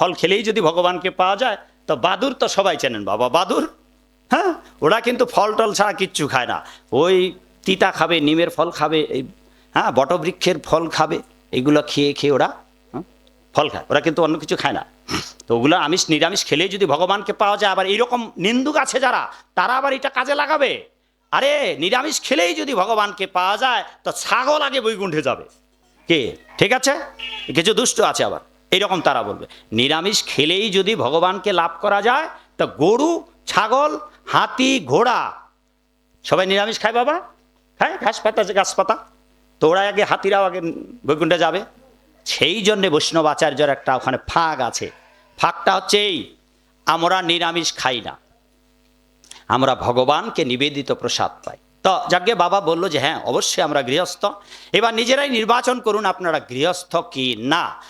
ফল খেলেই যদি ভগবানকে পাওয়া যায়, তো বাদুর তো সবাই চেনেন বাবা, বাদুর। হ্যাঁ? ওরা কিন্তু ফল টল ছাড়া কিচ্ছু খায় না। ওই তিতা খাবে, নিমের ফল খাবে, এই হ্যাঁ বটবৃক্ষের ফল খাবে, এগুলো খেয়ে খেয়ে ওরা ফল খায়। ওরা কিন্তু অন্য কিছু খায় না। তো ওগুলো আমিষ, নিরামিষ খেলেই যদি ভগবানকে পাওয়া যায়, আবার এইরকম নিন্দুক আছে যারা, তারা আবার এটা কাজে লাগাবে। আরে, নিরামিষ খেলেই যদি ভগবানকে পাওয়া যায়, তো ছাগল আগে বৈকুণ্ঠে যাবে। কে? ঠিক আছে? কিছু দুষ্ট আছে আবার। এইরকম তারা বলবে। নিরামিষ খেলেই যদি ভগবানকে লাভ করা যায়, তা গরু, ছাগল, হাতি, ঘোড়া, সবাই নিরামিষ খায় বাবা? খায় ঘাস পাতা, গাছ পাতা। তো ওরা আগে, হাতিরাও আগে বৈকুণ্ঠে যাবে। সেই জন্যে বৈষ্ণব আচার্যর একটা ওখানে ফাঁক আছে। ফাঁকটা হচ্ছে এই, আমরা নিরামিষ খাই না। আমরা ভগবানকে নিবেদিত প্রসাদ পাই। তো যাকে বাবা বলল যে হ্যাঁ অবশ্যই আমরা গৃহস্থ। এবার নিজেরাই নির্বাচন করুন আপনারা গৃহস্থ কি না।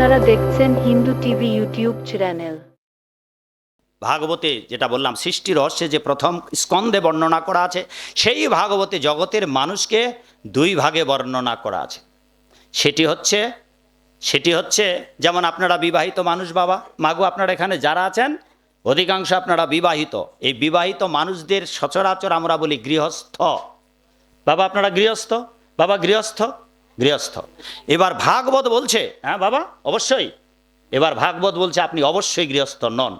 আপনারা দেখছেন হিন্দু টিভি ইউটিউব চ্যানেল। ভাগবতে যেটা বললাম, সৃষ্টি রহস্যে যে প্রথম স্কন্ধে বর্ণনা করা আছে, সেই ভাগবতে জগতের মানুষকে দুই ভাগে বর্ণনা করা আছে। সেটি হচ্ছে সেটি হচ্ছে, যেমন আপনারা বিবাহিত মানুষ বাবা, মাগু আপনারা এখানে যারা আছেন, অধিকাংশ আপনারা বিবাহিত। এই বিবাহিত মানুষদের সচরাচর আমরা বলি গৃহস্থ। বাবা আপনারা গৃহস্থ? বাবা গৃহস্থ? গৃহস্থ। এবার ভাগবত বলছে হ্যাঁ বাবা। অবশ্যই। এবার ভাগবত বলছে আপনি অবশ্যই গৃহস্থ নন।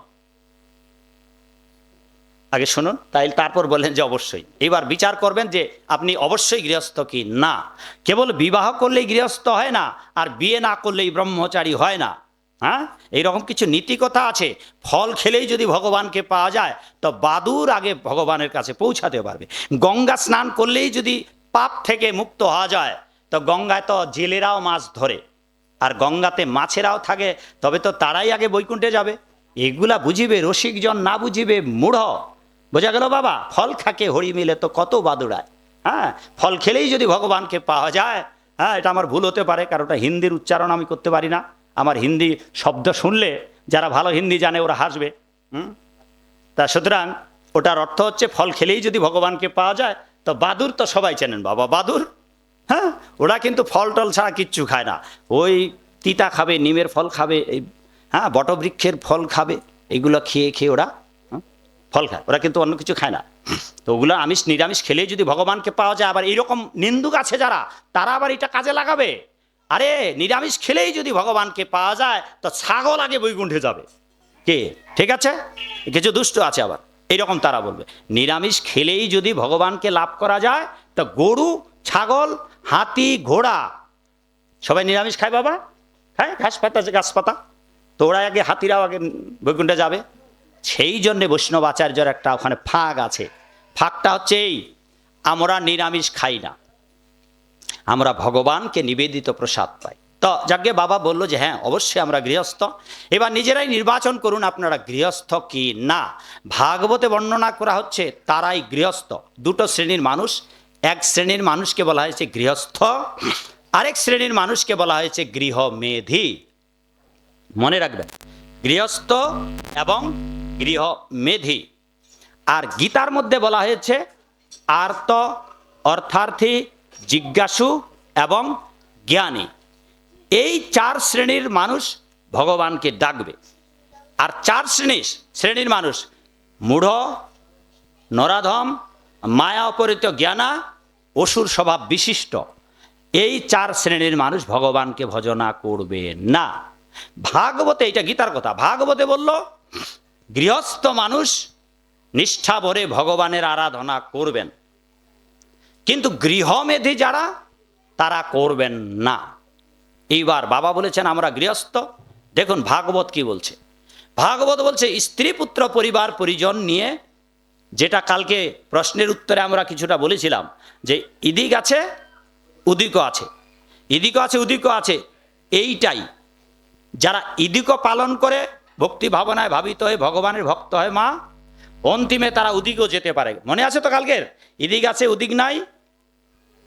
আগে শুনুন তাই তারপর বললেন যে অবশ্যই। এবার বিচার করবেন যে আপনি অবশ্যই গৃহস্থ কি না। কেবল বিবাহ করলেই গৃহস্থ হয় না আর বিয়ে না করলেই ব্রহ্মচারী হয় না। হ্যাঁ? এইরকম কিছু নীতি কথা আছে। ফল খেলেই যদি ভগবানকে পাওয়া যায় তো বাদুর আগে ভগবানের কাছে পৌঁছাতে পারবে। গঙ্গা স্নান করলেই যদি পাপ থেকে মুক্ত হওয়া যায় তো গঙ্গায় তো জেলেরাও মাছ ধরে। আর গঙ্গাতে মাছেরাও থাকে, তবে তো তারাই আগে বৈকুণ্ঠে যাবে। এগুলা বুঝিবে, রসিকজন না বুঝিবে, মূঢ়। বোঝা গেল বাবা? ফল খাকে হরি মিলে তো কত বাদুড়ায়। হ্যাঁ ফল খেলেই যদি ভগবানকে পাওয়া যায় হ্যাঁ এটা আমার ভুল হতে পারে, কারণ ওটা হিন্দির উচ্চারণ আমি করতে পারি না। আমার হিন্দি শব্দ শুনলে, যারা ভালো হিন্দি জানে, ওরা হাসবে। হুম? তা সুতরাং ওটার অর্থ হচ্ছে, ফল খেলেই যদি ভগবানকে পাওয়া যায়, তো বাদুর তো সবাই চেনেন বাবা বাদুর হ্যাঁ ওরা কিন্তু ফল টল ছাড়া কিচ্ছু খায় না। ওই তিতা খাবে, নিমের ফল খাবে, এই হ্যাঁ বটবৃক্ষের ফল খাবে, এগুলো খেয়ে খেয়ে ওরা ফল খায়। ওরা কিন্তু অন্য কিছু খায় না। তো ওগুলো আমিষ, নিরামিষ খেলেই যদি ভগবানকে পাওয়া যায়, আবার এইরকম নিন্দুক আছে যারা, তারা আবার এটা কাজে লাগাবে। আরে, নিরামিষ খেলেই যদি ভগবানকে পাওয়া যায়, তো ছাগল আগে বৈকুণ্ঠে যাবে। কে? ঠিক আছে? কিছু দুষ্ট আছে আবার। এইরকম তারা বলবে। নিরামিষ খেলেই যদি ভগবানকে লাভ করা যায়, তো গরু, ছাগল হাতি, ঘোড়া, সবাই নিরামিষ খায় বাবা? হ্যাঁ ঘাস পাতা, গাছ পাতা। তো ওরা আগে, হাতিরাও আগে বৈকুণ্ঠে যাবে। সেই জন্যে বৈষ্ণব আচার্যর একটা ওখানে ফাঁক আছে। ফাঁকটা হচ্ছে এই, আমরা নিরামিষ খাই না। আমরা ভগবানকে নিবেদিত প্রসাদ পাই। তো যাকে বাবা বলল যে হ্যাঁ অবশ্যই আমরা গৃহস্থ। এবার নিজেরাই নির্বাচন করুন, আপনারা গৃহস্থ কি না? ভাগবতে বর্ণনা করা হচ্ছে, তারাই গৃহস্থ। দুটো শ্রেণির মানুষ এক শ্রেণির মানুষকে বলা হয়েছে গৃহস্থ, আরেক শ্রেণির মানুষকে বলা হয়েছে গৃহমেধি। মনে রাখবেন, গৃহস্থ এবং গৃহমেধি। আর গীতার মধ্যে বলা হয়েছে, আর্ত, অর্থার্থী, জিজ্ঞাসু এবং জ্ঞানী। এই চার শ্রেণির মানুষ ভগবানকে ডাকবে। আর চার শ্রেণির শ্রেণির মানুষ, মূঢ়, নরাধম মায়া অপরিত জ্ঞানা, অসুর স্বভাব বিশিষ্ট। এই চার শ্রেণির মানুষ ভগবানকে ভজনা করবে না। ভাগবতে এটা গীতার কথা। ভাগবতে বলল, গৃহস্থ মানুষ নিষ্ঠা ভরে ভগবানের আরাধনা করবেন। কিন্তু গৃহমেধি যারা, তারা করবেন না। এইবার বাবা বলেছেন, আমরা গৃহস্থ। দেখুন, ভাগবত কি বলছে? ভাগবত বলছে স্ত্রী পুত্র পরিবার পরিজন নিয়ে যেটা কালকে প্রশ্নের উত্তরে আমরা কিছুটা বলেছিলাম, যে ইদিক আছে উদিকও আছে। ইদিকও আছে উদিকও আছে, এইটাই। যারা ইদিকও পালন করে, ভক্তি ভাবনায় ভাবিত হয়ে, ভগবানের ভক্ত হয় মা, অন্তিমে তারা উদিকও যেতে পারে। মনে আছে তো কালকের? ইদিক আছে, উদিক নাই?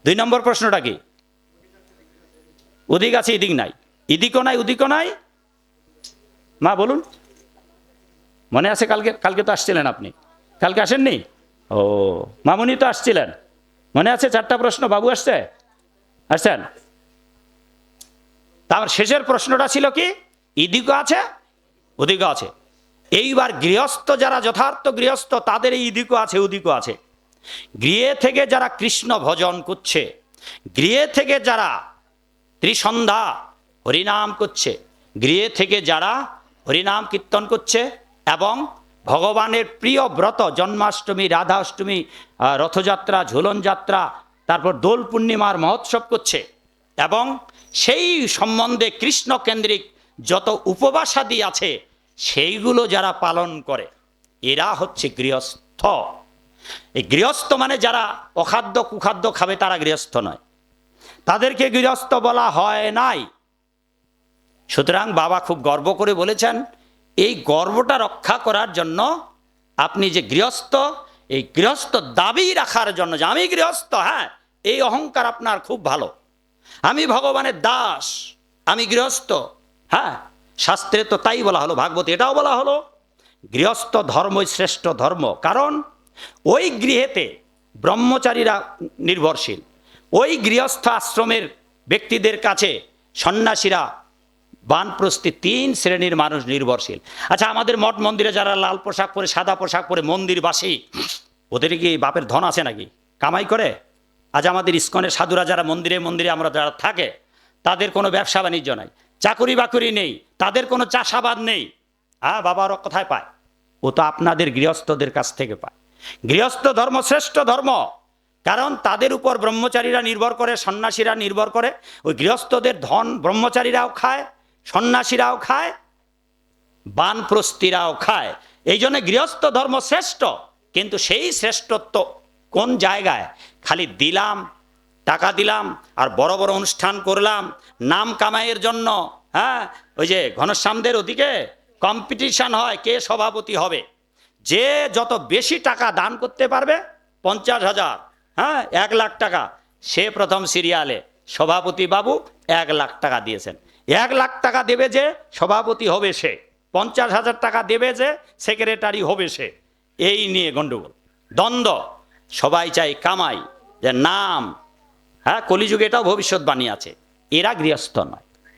দুই নম্বর প্রশ্নটা কি? উদিক আছে, ইদিক নাই। ইদিকও নাই, উদিকও নাই? মা, বলুন। মনে আছে কালকে? কালকে তো আসছিলেন আপনি। কালকে আসেননি? ও, মামুনি তো আসছিলেন। মনে আছে চারটা প্রশ্ন? বাবু আসছে? আসছেন? তার শেষের প্রশ্নটা ছিল কি? ইদিকও আছে? ওদিকও আছে। এইবার গৃহস্থ যারা যথার্থ গৃহস্থ, তাদের এই ইদিকও আছে ওদিকও আছে। গৃহে থেকে যারা কৃষ্ণ ভজন করছে, গৃহে থেকে যারা ত্রিসন্ধ্যা হরিনাম করছে, গৃহে থেকে যারা হরিনাম কীর্তন করছে এবং ভগবানের প্রিয় ব্রত, জন্মাষ্টমী, রাধাষ্টমী রথযাত্রা ঝুলন যাত্রা তারপর দোল পূর্ণিমার মহোৎসব করছে। এবং সেই সম্বন্ধে কৃষ্ণ কেন্দ্রিক যত উপবাসাদি আছে, সেইগুলো যারা পালন করে, এরা হচ্ছে গৃহস্থ। এই গৃহস্থ মানে যারা অখাদ্য, কুখাদ্য খাবে, তারা গৃহস্থ নয়। তাদেরকে গৃহস্থ বলা হয় নাই। সুতরাং বাবা খুব গর্ব করে বলেছেন এই গর্বটা রক্ষা করার জন্য আপনি যে গৃহস্থ, এই গৃহস্থ দাবি রাখার জন্য যে আমি গৃহস্থ হ্যাঁ এই অহংকার আপনার খুব ভালো। আমি ভগবানের দাস, আমি গৃহস্থ হ্যাঁ শাস্ত্রে তো তাই বলা হলো, ভাগবত এটাও বলা হলো, গৃহস্থ ধর্মই শ্রেষ্ঠ ধর্ম। কারণ ওই গৃহেতে ব্রহ্মচারীরা নির্ভরশীল, ওই গৃহস্থ আশ্রমের ব্যক্তিদের কাছে সন্ন্যাসীরা বানপ্রস্থি তিন শ্রেণির মানুষ নির্ভরশীল। আচ্ছা আমাদের মঠ মন্দিরে যারা লাল পোশাক পরে, সাদা পোশাক পরে মন্দিরবাসী, ওদের কি বাপের ধন আছে নাকি? কামাই করে? আজ আমাদের ইস্কনের সাধুরা যারা মন্দিরে মন্দিরে আমরা যারা থাকে, তাদের কোনো ব্যবসা বাণিজ্য নাই, চাকুরি বাকুরি নেই, তাদের কোনো চাষাবাদ নেই। হ্যাঁ বাবা ওরা কোথায় পায়? ও তো আপনাদের গৃহস্থদের কাছ থেকে পায়। গৃহস্থ ধর্ম শ্রেষ্ঠ ধর্ম, কারণ তাদের উপর ব্রহ্মচারীরা নির্ভর করে, সন্ন্যাসীরা নির্ভর করে, ওই গৃহস্থদের ধন ব্রহ্মচারীরাও খায় সন্ন্যাসীরাও খায়, বানপ্রস্তিরাও খায়। এই জন্য গৃহস্থ ধর্ম শ্রেষ্ঠ, কিন্তু সেই শ্রেষ্ঠত্ব কোন জায়গায়? খালি দিলাম, টাকা দিলাম, আর বড় বড় অনুষ্ঠান করলাম, নাম কামাইয়ের জন্য হ্যাঁ? ওই যে ঘনশ্যামদের ওদিকে কম্পিটিশন হয় কে সভাপতি হবে। যে যত বেশি টাকা দান করতে পারবে, পঞ্চাশ হাজার হ্যাঁ? এক লাখ টাকা। সে প্রথম সিরিয়ালে সভাপতি বাবু এক লাখ টাকা দিয়েছেন। এক লাখ টাকা দেবে যে, সভাপতি হবে সে। পঞ্চাশ হাজার টাকা দেবে যে, সেক্রেটারি হবে সে। এই নিয়ে গণ্ডগোল দ্বন্দ্ব। সবাই চাই কামাই, যে নাম। হ্যাঁ কলিযুগে এটাও ভবিষ্যৎবাণী আছে। এরা গৃহস্থ নয়।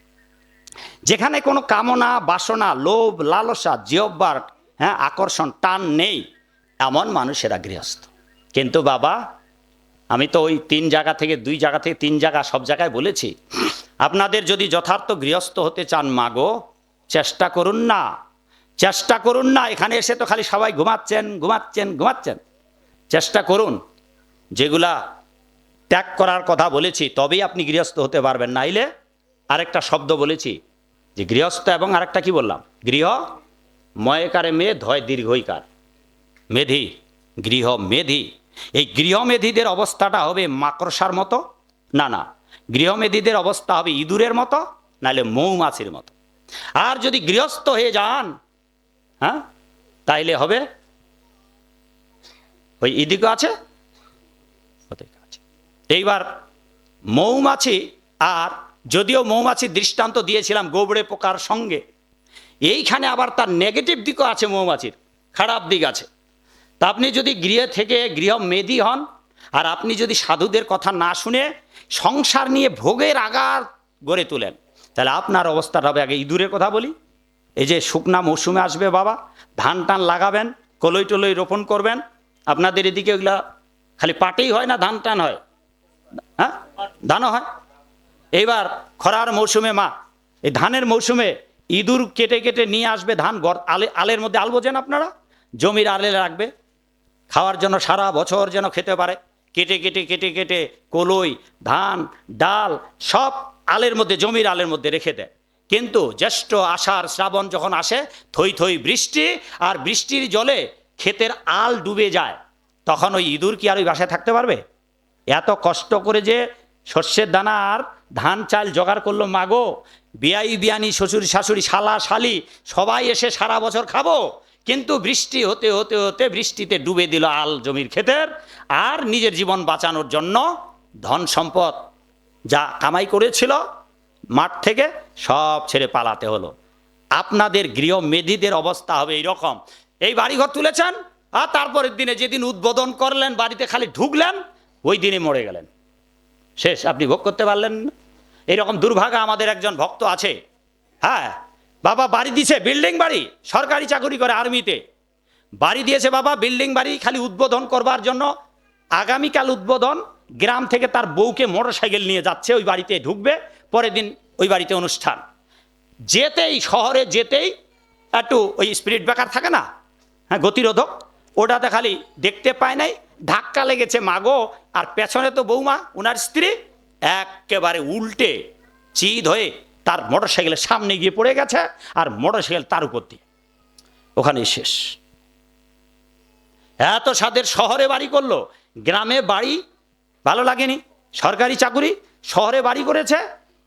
যেখানে কোনো কামনা, বাসনা, লোভ, লালসা, জিহ্বার হ্যাঁ আকর্ষণ, টান নেই, এমন মানুষেরা গৃহস্থ। কিন্তু বাবা, আমি তো ওই তিন জায়গা থেকে, দুই জায়গা থেকে তিন জায়গা সব জায়গায় বলেছি আপনাদের যদি যথার্থ গৃহস্থ হতে চান, মাগো, চেষ্টা করুন না। চেষ্টা করুন না, এখানে এসে তো খালি সবাই ঘুমাচ্ছেন ঘুমাচ্ছেন ঘুমাচ্ছেন। চেষ্টা করুন। যেগুলা ত্যাগ করার কথা বলেছি, তবেই আপনি গৃহস্থ হতে পারবেন। নাইলে আরেকটা শব্দ বলেছি, যে গৃহস্থ এবং আরেকটা কি বললাম? গৃহ ময়কারে মেয়ে ধয় দীর্ঘইকার। মেধি, গৃহ মেধি। এই গৃহমেধিদের অবস্থাটা হবে মাকড়সার মতো? না না। গৃহমেধিদের অবস্থা হবে ইঁদুরের মতো, নাহলে মৌমাছির মতো। আর যদি গৃহস্থ হয়ে যান হ্যাঁ তাইলে হবে, ওই ইদিকে আছে আছে। এইবার মৌমাছি, আর যদিও মৌমাছির দৃষ্টান্ত দিয়েছিলাম গোবড়ে পোকার সঙ্গে, এইখানে আবার তার নেগেটিভ দিকও আছে মৌমাছির, খারাপ দিক আছে। তা আপনি যদি গৃহে থেকে গৃহ মেধি হন, আর আপনি যদি সাধুদের কথা না শুনে সংসার নিয়ে ভোগের আগার গড়ে তোলেন। তাহলে আপনার অবস্থাটা হবে আগে ইঁদুরের কথা বলি। এই যে শুকনা মৌসুমে আসবে বাবা, ধান টান লাগাবেন, কলই টলই রোপণ করবেন। আপনাদের এদিকে ওইগুলা খালি পাটেই হয় না, ধান টান হয়? হ্যাঁ? ধানও হয়? এইবার খরার মৌসুমে মা, এই ধানের মৌসুমে ইঁদুর কেটে কেটে নিয়ে আসবে ধান, গর আলে, আলের মধ্যে আল বোঝেন আপনারা? জমির আলে রাখবে। খাওয়ার জন্য সারা বছর যেন খেতে পারে। কেটে কেটে কেটে কেটে কলই, ধান, ডাল সব আলের মধ্যে, জমির আলের মধ্যে রেখে দেয়। কিন্তু জ্যেষ্ঠ আষাঢ় শ্রাবণ যখন আসে, থই থই বৃষ্টি আর বৃষ্টির জলে ক্ষেতের আল ডুবে যায়। তখন ওই ইঁদুর কি আর ওই বাসায় থাকতে পারবে? এত কষ্ট করে যে শস্যের দানা আর ধান চাল জোগাড় করল মাগো বিয়াই, বিয়ানি, শ্বশুর, শাশুড়ি, শালা, শালি, সবাই এসে সারা বছর খাব কিন্তু বৃষ্টি হতে হতে হতে বৃষ্টিতে ডুবে দিল আল জমির ক্ষেতের আর নিজের জীবন বাঁচানোর জন্য ধন সম্পদ যা কামাই করেছিল মাঠ থেকে সব ছেড়ে পালাতে হলো। আপনাদের গৃহ মেধিদের অবস্থা হবে এইরকম। এই বাড়িঘর তুলেছেন আর তারপরের দিনে যেদিন উদ্বোধন করলেন, বাড়িতে খালি ঢুকলেন, ওই দিনে মরে গেলেন। শেষ, আপনি ভোগ করতে পারলেন এরকম দুর্ভাগা আমাদের একজন ভক্ত আছে। হ্যাঁ বাবা বাড়ি দিছে বিল্ডিং বাড়ি, সরকারি চাকরি করে আর্মিতে। বাড়ি দিয়েছে বাবা বিল্ডিং বাড়ি, খালি উদ্বোধন করবার জন্য। আগামীকাল উদ্বোধন, গ্রাম থেকে তার বউকে মোটর সাইকেল নিয়ে যাচ্ছে, ওই বাড়িতে ঢুকবে, পরের দিন ওই বাড়িতে অনুষ্ঠান। যেতেই, শহরে যেতেই, একটু ওই স্পিরিট ব্রেকার থাকে না? হ্যাঁ গতিরোধক, ওটাতে খালি দেখতে পায় নাই, ধাক্কা লেগেছে মাগো, আর পেছনে তো বৌমা ওনার স্ত্রী, একেবারে উল্টে চিদ হয়ে তার মোটর সাইকেলের সামনে গিয়ে পড়ে গেছে আর মোটর সাইকেল তার উপর দিয়ে। ওখানেই শেষ। এত সাদের শহরে বাড়ি করল। গ্রামে বাড়ি ভালো লাগেনি। সরকারি চাকুরি শহরে বাড়ি করেছে।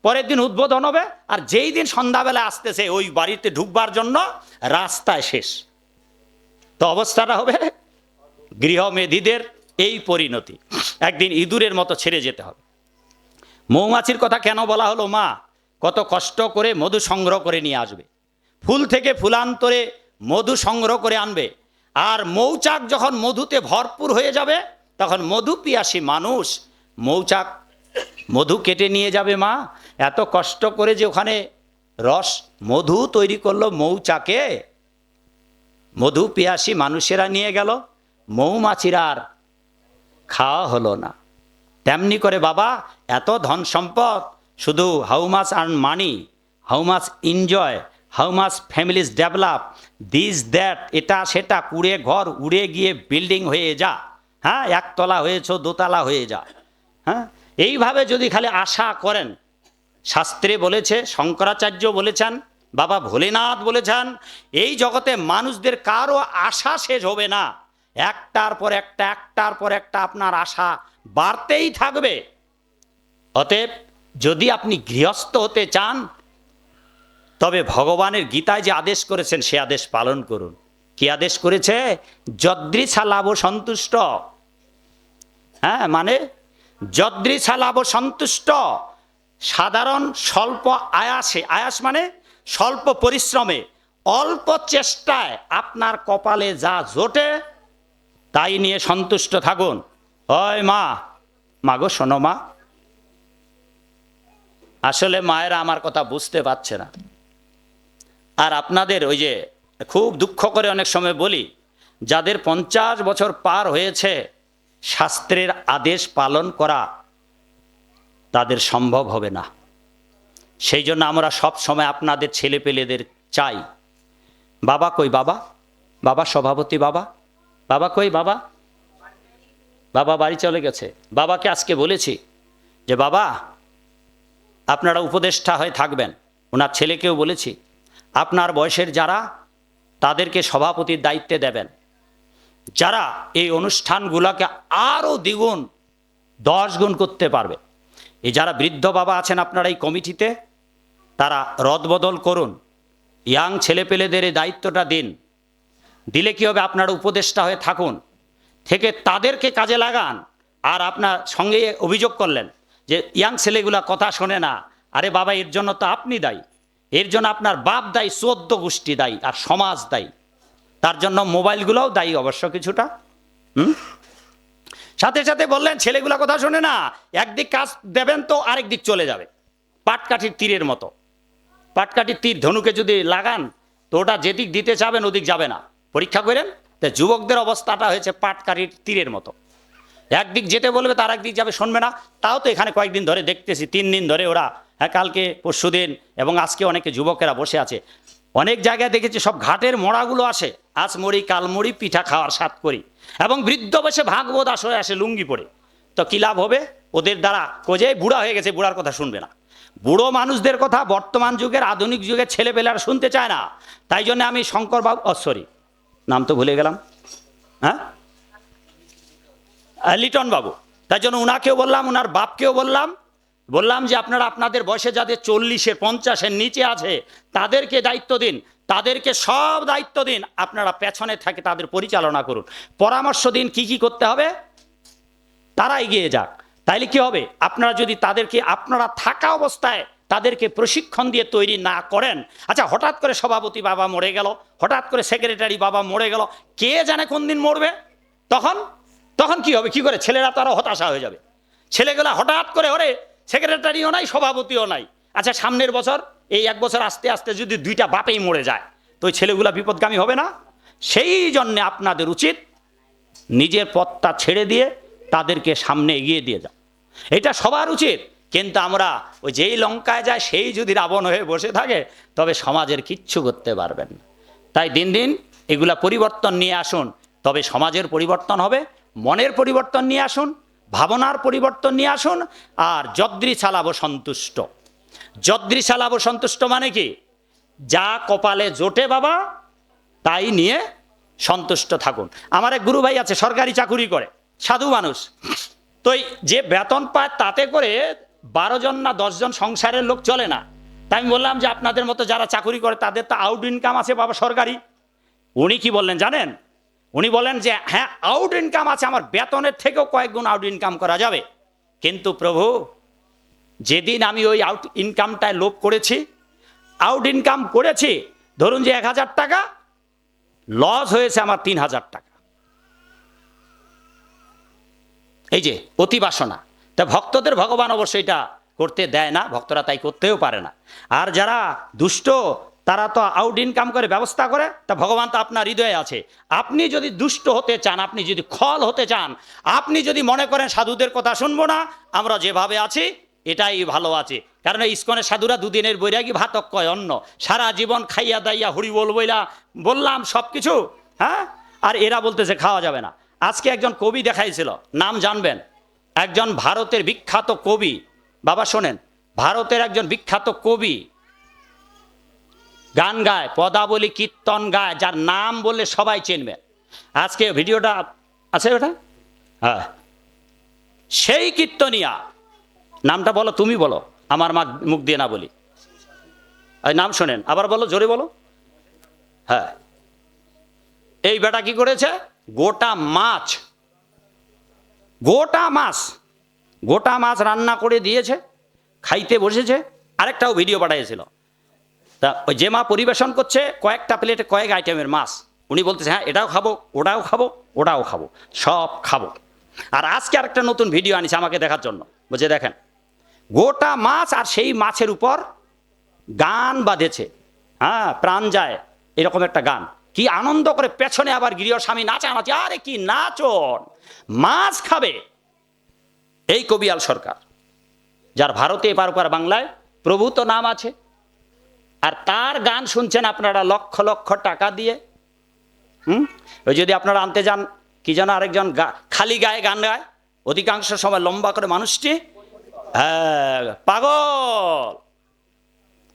পরের দিন উদ্বোধন হবে আর যেই দিন সন্ধ্যাবেলা আসতেছে ওই বাড়িতে ঢুকবার জন্য রাস্তায় শেষ। তো অবস্থাটা হবে গৃহমেধীদের এই পরিণতি। একদিন ইঁদুরের মতো ছেড়ে যেতে হবে। মৌমাছির কথা কেন বলা হলো মা? কত কষ্ট করে মধু সংগ্রহ করে নিয়ে আসবে। ফুল থেকে ফুলান্তরে মধু সংগ্রহ করে আনবে। আর মৌচাক যখন মধুতে ভরপুর হয়ে যাবে, তখন মধু পিয়াসী মানুষ মৌচাক মধু কেটে নিয়ে যাবে মা। এত কষ্ট করে যে ওখানে রস মধু তৈরি করল মৌচাকে। মধু পিয়াসী মানুষেরা নিয়ে গেল। মৌমাছিরা আর খাওয়া হলো না। তেমনি করে বাবা, এত ধন সম্পদ শুধু how much earn money how much enjoy how much families develop this that এটা, সেটা, কুড়ে ঘর, উড়ে গিয়ে বিল্ডিং হয়ে যা। হ্যাঁ একতলা হয়েছ দোতলা হয়ে যা। হ্যাঁ এইভাবে যদি খালি আশা করেন, শাস্ত্রে বলেছে, শঙ্করাচার্য বলেছেন, বাবা ভোলেনাথ বলেছেন, এই জগতে মানুষদের কারও আশা শেষ হবে না। একটার পর একটা, একটার পর একটা আপনার আশা বাড়তেই থাকবে। অতএব যদি আপনি গৃহস্থ হতে চান, তবে ভগবানের গীতায় যে আদেশ করেছেন, সে আদেশ পালন করুন। কি আদেশ করেছে? যদৃছা লাভ সন্তুষ্ট। হ্যাঁ মানে যদৃছা লাভ সন্তুষ্ট। সাধারণ স্বল্প আয়াসে, আয়াস মানে স্বল্প পরিশ্রমে, অল্প চেষ্টায় আপনার কপালে যা জোটে, তাই নিয়ে সন্তুষ্ট থাকুন। হয় মা, মাগো শোনো মা আসলে মায়েরা আমার কথা বুঝতে পারছে না। আর আপনাদের ওই যে খুব দুঃখ করে অনেক সময় বলি, যাদের পঞ্চাশ বছর পার হয়েছে শাস্ত্রের আদেশ পালন করা, তাদের সম্ভব হবে না। সেই জন্য আমরা সব সময় আপনাদের ছেলে পেলেদের চাই। বাবা কই বাবা? বাবা সভাপতি বাবা? বাবা কই বাবা? বাবা বাড়ি চলে গেছে। বাবাকে আজকে বলেছি যে, বাবা আপনারা উপদেষ্টা হয়ে থাকবেন। ওনার ছেলেকেও বলেছি, আপনার বয়সের যারা, তাদেরকে সভাপতির দায়িত্বে দেবেন। যারা এই অনুষ্ঠানগুলোকে আরও দ্বিগুণ, দশ গুণ করতে পারবে। এই যারা বৃদ্ধ বাবা আছেন আপনারা এই কমিটিতে, তারা রদবদল করুন। ইয়াং ছেলেপেলেদের এই দায়িত্বটা দিন। দিলে কি হবে? আপনারা উপদেষ্টা হয়ে থাকুন। থেকে তাদেরকে কাজে লাগান। আর আপনার সঙ্গে অভিযোগ করলেন। যে ইয়াং ছেলেগুলা কথা শোনে না, আরে বাবা, এর জন্য তো আপনি দায়ী। এর জন্য আপনার বাপ দায়ী, চোদ্দ গোষ্ঠী দায়ী, আর সমাজ দায়ী। তার জন্য মোবাইলগুলোও দায়ী অবশ্য কিছুটা। হুম? সাথে সাথে বললেন, ছেলেগুলা কথা শোনে না, একদিক কাজ দেবেন তো আরেক দিক চলে যাবে। পাটকাঠির তীরের মতো। পাটকাঠির তীর ধনুকে যদি লাগান, তো ওটা যেদিক দিতে চাবেন, ওদিক যাবে না। পরীক্ষা করেন, তো যুবকদের অবস্থাটা হয়েছে পাটকাঠির তীরের মতো। একদিক যেতে বলবে তার একদিক যাবে, শুনবে না। তাও তো এখানে কয়েকদিন ধরে দেখতেছি, তিন দিন ধরে ওরা হ্যাঁ কালকে, পরশু দিন এবং আজকে অনেকে যুবকেরা বসে আছে। অনেক জায়গায় দেখেছি সব ঘাটের মোড়াগুলো আসে আজ মরি কাল মরি পিঠা খাওয়ার স্বাদ করি। এবং বৃদ্ধ বসে ভাগবত আসরে আসে লুঙ্গি পরে। তো কী লাভ হবে? ওদের দ্বারা কোজে বুড়া হয়ে গেছে, বুড়ার কথা শুনবে না। বুড়ো মানুষদের কথা বর্তমান যুগের, আধুনিক যুগের ছেলেপেলেরা শুনতে চায় না। তাই জন্য আমি শঙ্কর বাবু ও সরি নাম তো ভুলে গেলাম। হ্যাঁ? লিটন বাবু তাই জন্য উনাকেও বললাম ওনার বাপকেও বললাম। বললাম যে, আপনারা আপনাদের বয়সে যাদের চল্লিশের, পঞ্চাশের নিচে আছে, তাদেরকে দায়িত্ব দিন। তাদেরকে সব দায়িত্ব দিন। আপনারা পেছনে থাকে তাদের পরিচালনা করুন। পরামর্শ দিন কি কি করতে হবে। তারা এগিয়ে যাক। তাইলে কি হবে? আপনারা যদি তাদেরকে, আপনারা থাকা অবস্থায় তাদেরকে প্রশিক্ষণ দিয়ে তৈরি না করেন আচ্ছা হঠাৎ করে সভাপতি বাবা মরে গেল, হঠাৎ করে সেক্রেটারি বাবা মরে গেল, কে জানে কোন দিন মরবে? তখন তখন কি হবে? কি করে? ছেলেরা তো আরও হতাশা হয়ে যাবে। ছেলেগুলা হঠাৎ করে, ওরে, সেক্রেটারিও নাই, সভাপতিও নাই। আচ্ছা সামনের বছর, এই এক বছর আস্তে আস্তে যদি দুইটা বাপেই মরে যায়, তো ওই ছেলেগুলা বিপদগামী হবে না? সেই জন্যে আপনাদের উচিত নিজের পথটা ছেড়ে দিয়ে তাদেরকে সামনে এগিয়ে দিয়ে যাও এটা সবার উচিত। কিন্তু আমরা ওই যেই লঙ্কায় যায় সেই যদি রাবণ হয়ে বসে থাকে, তবে সমাজের কিচ্ছু করতে পারবেন তাই দিন দিন এগুলা পরিবর্তন নিয়ে আসুন। তবে সমাজের পরিবর্তন হবে মনের পরিবর্তন নিয়ে আসুন, ভাবনার পরিবর্তন নিয়ে আসুন, আর যদ্রি চালাবো সন্তুষ্ট। যদ্রি চালাবো সন্তুষ্ট মানে কি? যা কপালে জোটে বাবা, তাই নিয়ে সন্তুষ্ট থাকুন। আমার এক গুরু ভাই আছে, সরকারি চাকুরি করে, সাধু মানুষ। তো যে বেতন পায় তাতে করে বারো জন না দশজন সংসারের লোক চলে না। তাই আমি বললাম যে আপনাদের মতো যারা চাকুরি করে, তাদের তো আউট ইনকাম আছে বাবা সরকারি। উনি কি বললেন জানেন? উনি বলেন যে হ্যাঁ আউট ইনকাম আছে, আমার বেতনের থেকেও কয়েক গুণ আউট ইনকাম করা যাবে। কিন্তু প্রভু, যেদিন আমি ওই আউট ইনকামটায় লোভ করেছি আউট ইনকাম করেছি, ধরুন যে এক হাজার টাকা লস হয়েছে আমার তিন হাজার টাকা। এই যে অতিবাসনা তা ভক্তদের ভগবান অবশ্যই এটা করতে দেয় না, ভক্তরা তাই করতেও পারে না। আর যারা দুষ্ট তারা তো আউট ইনকাম করে ব্যবস্থা করে, তা ভগবান তো আপনার হৃদয়ে আছে। আপনি যদি দুষ্ট হতে চান, আপনি যদি খল হতে চান, আপনি যদি মনে করেন সাধুদের কথা শুনব না, আমরা যেভাবে আছি, এটাই ভালো আছে। কারণ ইস্কনের সাধুরা দুদিনের বৈরাগী ভাতক কয় অন্য সারা জীবন খাইয়া দাইয়া হরি বল বইলা বললাম সব কিছু হ্যাঁ? আর এরা বলতেছে খাওয়া যাবে না। আজকে একজন কবি দেখাইছিল, নাম জানবেন? একজন ভারতের বিখ্যাত কবি। বাবা শোনেন, ভারতের একজন বিখ্যাত কবি। গান গায়, পদাবলী, কীর্তন গায়, যার নাম বললে সবাই চিনবে। আজকে ভিডিওটা, আছে ওটা? হ্যাঁ। সেই কীর্তনিয়া, নামটা বলো, তুমি বলো, আমার মা মুখ দিয়ে না বলি। এই নাম শোনেন, আবার বলো, জোরে বলো। হ্যাঁ। এই বেটা কি করেছে? গোটা মাছ গোটা মাছ গোটা মাছ রান্না করে দিয়েছে, খাইতে বসেছে, আরেকটাও ভিডিও পাঠিয়েছিল তা ওই যে মা পরিবেশন করছে, কয়েকটা প্লেটে কয়েক আইটেমের মাছ। উনি বলতেছে হ্যাঁ এটাও খাব, ওটাও খাব ওটাও খাব, সব খাব। আর আজকে আরেকটা নতুন ভিডিও আনিছে আমাকে দেখার জন্য। বলছে, দেখেন, গোটা মাছ আর সেই মাছের উপর গান বাঁধেছে হ্যাঁ প্রাণ যায়, এরকম একটা গান। কি আনন্দ করে পেছনে আবার গৃহ স্বামী নাচানাচি আরে কি নাচন! মাছ খাবে। এই কবিয়াল সরকার, যার ভারতে এপার ওপার বাংলায় প্রভূত নাম আছে আর তার গান শুনছেন আপনারা লক্ষ লক্ষ টাকা দিয়ে, হুম? ওই যদি আপনারা আনতে যান, কি যেন আরেকজন খালি গায়ে গান গায়, অধিকাংশ সময় লম্বা করে মানুষটি হ্যাঁ পাগল।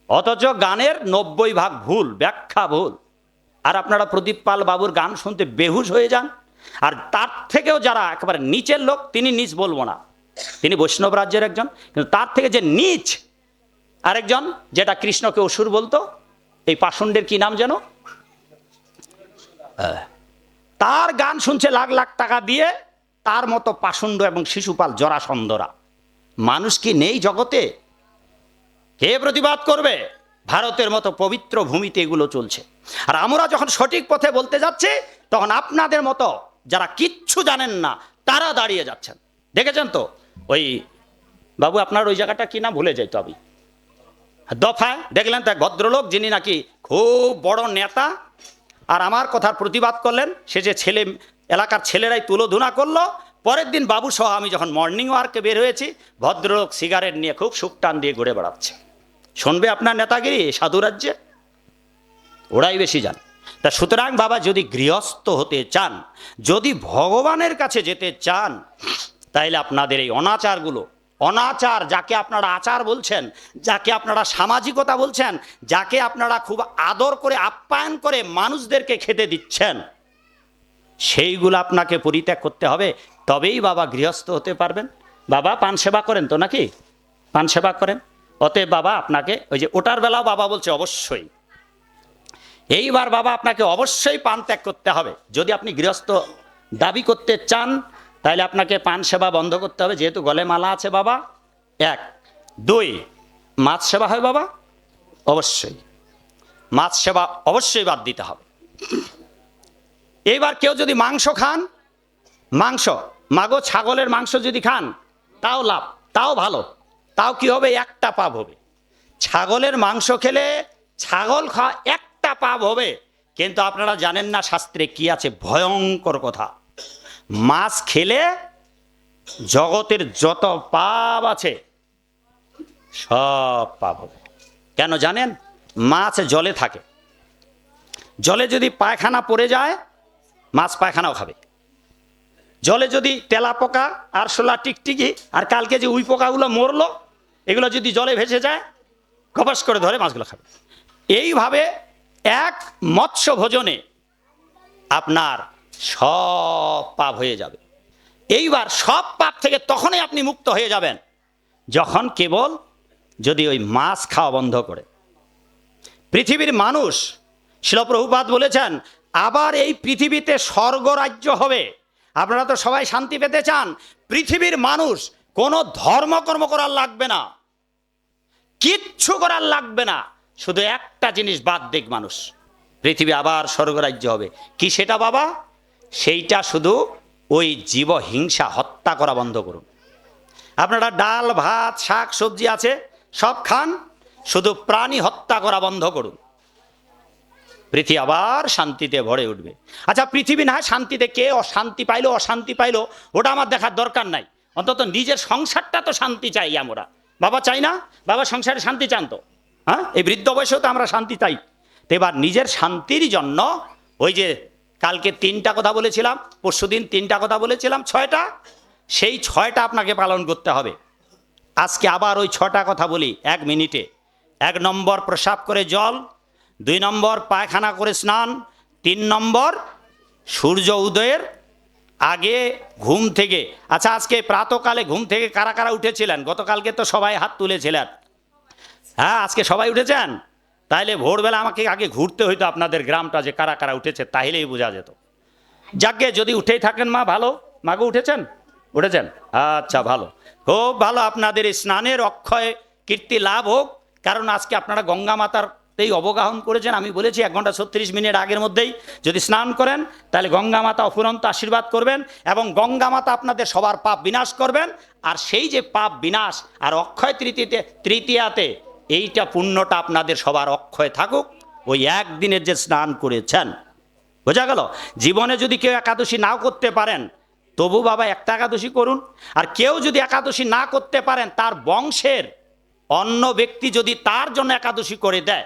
অথচ গানের নব্বই ভাগ ভুল, ব্যাখ্যা ভুল। আর আপনারা প্রদীপ পাল বাবুর গান শুনতে বেহুশ হয়ে যান। আর তার থেকেও যারা একেবারে নিচের লোক, তিনি নিচ বলব না। তিনি বৈষ্ণব রাজ্যের একজন, কিন্তু তার থেকে যে নিচ আরেকজন যেটা কৃষ্ণকে অসুর বলতো এই পাষণ্ডের কি নাম যেন? হ্যাঁ। তার গান শুনছে লাখ লাখ টাকা দিয়ে তার মতো পাষণ্ড এবং শিশুপাল জরাসন্ধরা। মানুষ কি নেই জগতে? কে প্রতিবাদ করবে? ভারতের মতো পবিত্র ভূমিতে এগুলো চলছে। আর আমরা যখন সঠিক পথে বলতে যাচ্ছি তখন আপনাদের মতো যারা কিচ্ছু জানেন না তারা দাঁড়িয়ে যাচ্ছেন। দেখেছেন তো? ওই বাবু আপনার ওই জায়গাটা কি না? ভুলে যাই তো আমি। দফায় দেখলেন তা ভদ্রলোক যিনি নাকি খুব বড় নেতা, আর আমার কথার প্রতিবাদ করলেন, সে যে ছেলে, এলাকার ছেলেরাই তুলোধুনা করল, পরের দিন বাবু সহ আমি যখন মর্নিং ওয়ার্কে বের হয়েছি, ভদ্রলোক সিগারেট নিয়ে খুব সুখ টান দিয়ে ঘুরে বেড়াচ্ছে। শুনবে আপনার নেতাগিরি সাধু রাজ্যে? ওরাই বেশি জান। তা সুতরাং বাবা, যদি গৃহস্থ হতে চান, যদি ভগবানের কাছে যেতে চান, তাইলে আপনাদের এই অনাচারগুলো অনাচার, যাকে আপনারা আচার বলছেন, যাকে আপনারা সামাজিকতা বলছেন, যাকে আপনারা খুব আদর করে, আপ্যায়ন করে মানুষদেরকে খেতে দিচ্ছেন, সেইগুলো আপনাকে পরিত্যাগ করতে হবে। তবেই বাবা গৃহস্থ হতে পারবেন। বাবা, পান সেবা করেন তো নাকি? পান সেবা করেন? অতএব বাবা, আপনাকে ওই যে ওটার বেলাও বাবা বলছে অবশ্যই। এইবার বাবা, আপনাকে অবশ্যই পান ত্যাগ করতে হবে। যদি আপনি গৃহস্থ দাবি করতে চান তাহলে আপনাকে পান সেবা বন্ধ করতে হবে, যেহেতু গলে মালা আছে বাবা। এক। দুই, মাছ সেবা হয় বাবা? অবশ্যই। মাছ সেবা অবশ্যই বাদ দিতে হবে। এইবার কেউ যদি মাংস খান, মাংস, মাগো ছাগলের মাংস যদি খান, তাও লাভ, তাও ভালো। তাও কি হবে? একটা পাপ হবে। ছাগলের মাংস খেলে ছাগল খাওয়া একটা পাপ হবে। কিন্তু আপনারা জানেন না শাস্ত্রে কি আছে? ভয়ঙ্কর কথা। মাছ খেলে জগতের যত পাপ আছে, সব পাপ হবে। কেন জানেন? মাছ জলে থাকে। জলে যদি পায়খানা পড়ে যায়, মাছ পায়খানাও খাবে। জলে যদি তেলা পোকা আর শোলা টিকটিকি আর কালকে যে উই পোকাগুলো মরলো, এগুলো যদি জলে ভেসে যায় কপাস করে ধরে মাছগুলো খাবে। এইভাবে এক মৎস্য ভোজনে আপনার সব পাপ হয়ে যাবে। এইবার সব পাপ থেকে তখনই আপনি মুক্ত হয়ে যাবেন, যখন কেবল যদি ওই মাছ খাওয়া বন্ধ করে। পৃথিবীর মানুষ শিলপ্রভুপাত বলেছেন, আবার এই পৃথিবীতে স্বর্গরাজ্য হবে। আপনারা তো সবাই শান্তি পেতে চান। পৃথিবীর মানুষ, কোনো ধর্মকর্ম করার লাগবে না। কিচ্ছু করার লাগবে না। শুধু একটা জিনিস বাদ দিক মানুষ, পৃথিবী আবার স্বর্গরাজ্য হবে। কি সেটা বাবা? সেইটা শুধু ওই জীব হিংসা হত্যা করা বন্ধ করুন। আপনারা ডাল, ভাত, শাক, সবজি আছে, সব খান, শুধু প্রাণী হত্যা করা বন্ধ করুন। পৃথিবী আবার শান্তিতে ভরে উঠবে। আচ্ছা পৃথিবী না শান্তিতে কে অশান্তি পাইলো অশান্তি পাইলো, ওটা আমার দেখার দরকার নাই। অন্তত নিজের সংসারটা তো শান্তি চাই আমরা। বাবা চাই না? বাবা সংসারে শান্তি চান তো? হ্যাঁ? এই বৃদ্ধ বয়সেও তো আমরা শান্তি চাই। তো এবার নিজের শান্তির জন্য ওই যে কালকে তিনটা কথা বলেছিলাম, পরশু দিন তিনটা কথা বলেছিলাম, ছয়টা? সেই ছয়টা আপনাকে পালন করতে হবে। আজকে আবার ওই ছটা কথা বলি এক মিনিটে। এক নম্বর প্রসাব করে জল, দুই নম্বর পায়খানা করে স্নান, তিন নম্বর সূর্য উদয়ের আগে ঘুম থেকে। আচ্ছা আজকে প্রাতকালে ঘুম থেকে কারা কারা উঠেছিলেন? গতকালকে তো সবাই হাত তুলেছিলেন। হ্যাঁ আজকে সবাই উঠেছেন? তাইলে ভোরবেলা আমাকে আগে ঘুরতে হইতো আপনাদের গ্রামটা যে কারা কারা উঠেছে, তাইলেই বোঝা যেত। যাকে যদি উঠেই থাকেন মা, ভালো? মাগো উঠেছেন? উঠেছেন? আচ্ছা ভালো। খুব ভালো, আপনাদের এই স্নানের অক্ষয় কীর্তি লাভ হোক। কারণ আজকে আপনারা গঙ্গা মাতার এই অবগাহন করেছেন। আমি বলেছি, এক ঘণ্টা ছত্রিশ মিনিট আগের মধ্যেই যদি স্নান করেন, তাহলে গঙ্গা মাতা অফুরন্ত আশীর্বাদ করবেন এবং গঙ্গা মাতা আপনাদের সবার পাপ বিনাশ করবেন। আর সেই যে পাপ বিনাশ, আর অক্ষয় তৃতীয়তে, তৃতীয়াতে এইটা পুণ্যটা আপনাদের সবার অক্ষয় থাকুক। ওই একদিনের যে স্নান করেছেন, বোঝা গেল? জীবনে যদি কেউ একাদশী নাও করতে পারেন, তবু বাবা একটা একাদশী করুন। আর কেউ যদি একাদশী না করতে পারেন, তার বংশের অন্য ব্যক্তি যদি তার জন্য একাদশী করে দেয়,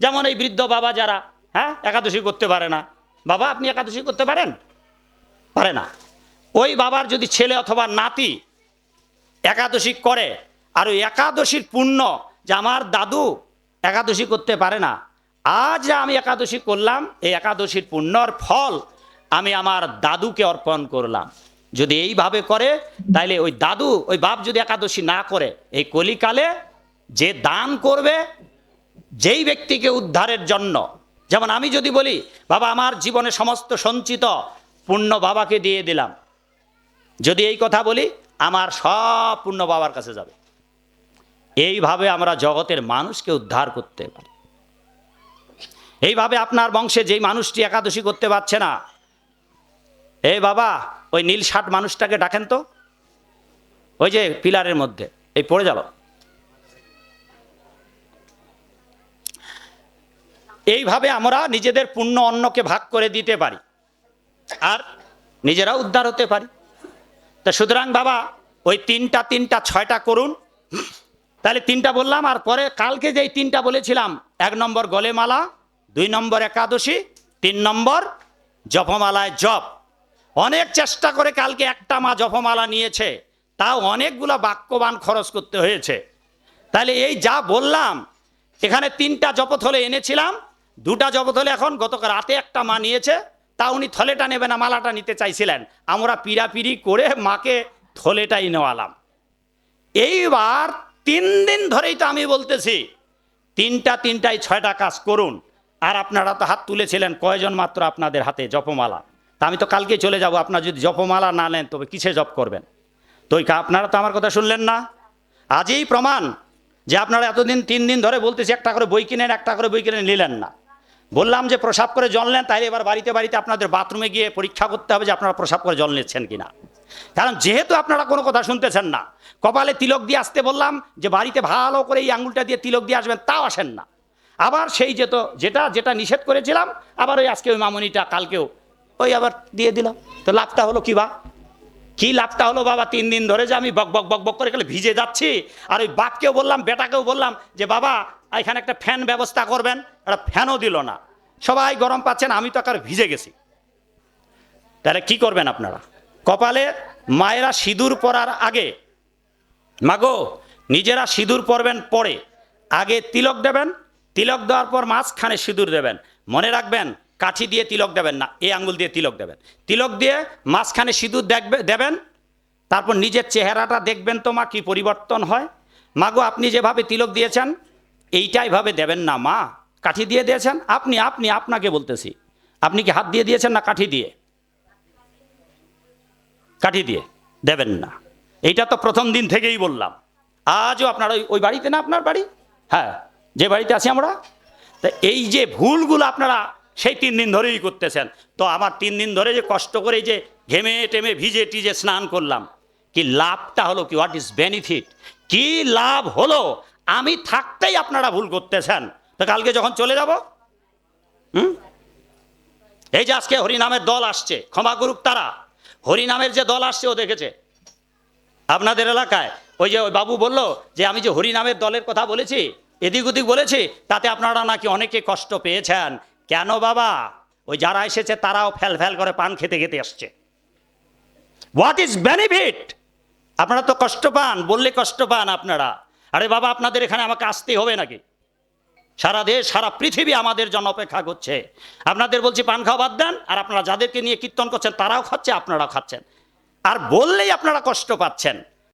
যেমন এই বৃদ্ধ বাবা যারা হ্যাঁ একাদশী করতে পারে না। বাবা, আপনি একাদশী করতে পারেন? পারে না। ওই বাবার যদি ছেলে অথবা নাতি একাদশী করে, আর ওই একাদশীর পুণ্য যে আমার দাদু একাদশী করতে পারে না। আজ যে আমি একাদশী করলাম, এই একাদশীর পুণ্যর ফল আমি আমার দাদুকে অর্পণ করলাম। যদি এইভাবে করে, তাইলে ওই দাদু, ওই বাপ যদি একাদশী না করে, এই কলিকালে যে দান করবে, যেই ব্যক্তিকে উদ্ধারের জন্য, যেমন আমি যদি বলি, বাবা, আমার জীবনে সমস্ত সঞ্চিত পুণ্য বাবাকে দিয়ে দিলাম। যদি এই কথা বলি, আমার সব পুণ্য বাবার কাছে যাবে। এইভাবে আমরা জগতের মানুষকে উদ্ধার করতে পারি। এইভাবে আপনার বংশে যেই মানুষটি একাদশী করতে পারছে না, এ বাবা, ওই নীল ষাট মানুষটাকে ডাকেন তো। ওই যে পিলারের মধ্যে, এই পড়ে যাও এইভাবে আমরা নিজেদের পুণ্য অন্যকে ভাগ করে দিতে পারি, আর নিজেরাও উদ্ধার হতে পারি। তা সুতরাং বাবা, ওই তিনটা তিনটা, ছয়টা করুন। তাহলে তিনটা বললাম, আর পরে কালকে যেই তিনটা বলেছিলাম, এক নম্বর গলেমালা, দুই নম্বর একাদশী, তিন নম্বর জপমালায় জপ। অনেক চেষ্টা করে কালকে একটা মা জপমালা নিয়েছে, তাও অনেকগুলো বাক্যবান খরচ করতে হয়েছে। তাহলে এই যা বললাম, এখানে তিনটা জপথলে এনেছিলাম, দুটা জপথলে এখন গতকাল রাতে একটা মা নিয়েছে, তা উনি থলেটা নেবে না, মালাটা নিতে চাইছিলেন। আমরা পিড়াপিড়ি করে মাকে থলেটাই নেওয়ালাম। এইবার তিন দিন ধরেই তো আমি বলতেছি, তিনটা তিনটায় ছয়টা কাজ করুন। আর আপনারা তো হাত তুলেছিলেন, কয়জন মাত্র আপনাদের হাতে জপমালা? তা আমি তো কালকে চলে যাব, আপনার যদি জপমালা না নেন, তবে কিসে জপ করবেন? তো আপনারা তো আমার কথা শুনলেন না? আজই প্রমাণ যে আপনারা এতদিন তিন দিন ধরে বলতেছি, একটা করে বই কিনেন, একটা করে বই কিনে নিলেন না। বললাম যে প্রসাব করে জল নেন, তাইলে এবার বাড়িতে বাড়িতে আপনাদের বাথরুমে গিয়ে পরীক্ষা করতে হবে যে আপনারা প্রসাব করে জল নিচ্ছেন কিনা। কারণ যেহেতু আপনারা কোনো কথা শুনতেছেন না, কপালে তিলক দিয়ে আসতে বললাম যে বাড়িতে ভালো করে এই আঙুলটা দিয়ে তিলক দিয়ে আসবেন, তাও আসেন না। আবার সেই যেত যেটা যেটা নিষেধ করেছিলাম, আবার ওই আজকে ওই মামনিটা কালকেও ওই আবার দিয়ে দিলাম। তো লাভটা হলো কি বা? কি লাভটা হলো বাবা? তিন দিন ধরে যে আমি বক বক বক বক করে গেলে ভিজে যাচ্ছি। আর ওই বাপকেও বললাম, বেটাকেও বললাম যে, বাবা, এখানে একটা ফ্যান ব্যবস্থা করবেন। একটা ফ্যানও দিল না। সবাই গরম পাচ্ছেন, আমি তো একেবারে ভিজে গেছি। তাহলে কি করবেন আপনারা? কপালে মায়েরা সিঁদুর পরার আগে, মাগো, নিজেরা সিঁদুর পরবেন পরে। আগে তিলক দেবেন, তিলক দেওয়ার পর মাঝখানে সিঁদুর দেবেন। মনে রাখবেন, কাঠি দিয়ে তিলক দেবেন না এই আঙ্গুল দিয়ে তিলক দেবেন। তিলক দিয়ে মাঝখানে সিঁদুর দেখবে দেবেন, তারপর নিজের চেহারাটা দেখবেন তো মা, কি পরিবর্তন হয়। মাগো, আপনি যেভাবে তিলক দিয়েছেন, এইটাই ভাবে দেবেন না মা। কাঠি দিয়ে দিয়েছেন, আপনি আপনি আপনাকে বলতেছি। আপনি কি হাত দিয়ে দিয়েছেন না কাঠি দিয়ে? কাঠি দিয়ে দেবেন না। এইটা তো প্রথম দিন থেকেই বললাম। আজও আপনার ওই ওই বাড়িতে না আপনার বাড়ি? হ্যাঁ যে বাড়িতে আছি আমরা? তা এই যে ভুলগুলো আপনারা সেই তিন দিন ধরেই করতেছেন, তো আমার তিন দিন ধরে যে কষ্ট করে যে ঘেমে টেমে ভিজে টিজে স্নান করলাম, কি লাভটা হলো কি? হোয়াট ইজ বেনিফিট কি লাভ হলো? আমি থাকতেই আপনারা ভুল করতেছেন। তো কালকে যখন চলে যাব, হুম? এই যে আজকে হরিনামের দল আসছে, ক্ষমা করুক তারা। হরিনামের যে দল আসছে, ও দেখেছে। আপনাদের এলাকায় ওই যে ওই বাবু বলল যে, আমি যে হরিনামের দলের কথা বলেছি, এদিক ওদিক বলেছি, তাতে আপনারা নাকি অনেকে কষ্ট পেয়েছেন। কেন বাবা? ওই যারা এসেছে, তারাও ফ্যাল ফ্যাল করে পান খেতে খেতে আসছে। হোয়াট ইজ বেনিফিট আপনারা তো কষ্ট পান, বললে কষ্ট পান আপনারা। আরে বাবা, আপনাদের এখানে আমাকে আসতেই হবে নাকি? সারা দেশ, সারা পৃথিবী আমাদের জন্য অপেক্ষা করছে। আপনাদের বলছি, পান খাওয়া বাদ দেন, আর আপনারা যাদেরকে নিয়ে কীর্তন করছেন, তারাও খাচ্ছে, আপনারাও খাচ্ছেন। আর বললেই আপনারা কষ্ট পাচ্ছেন।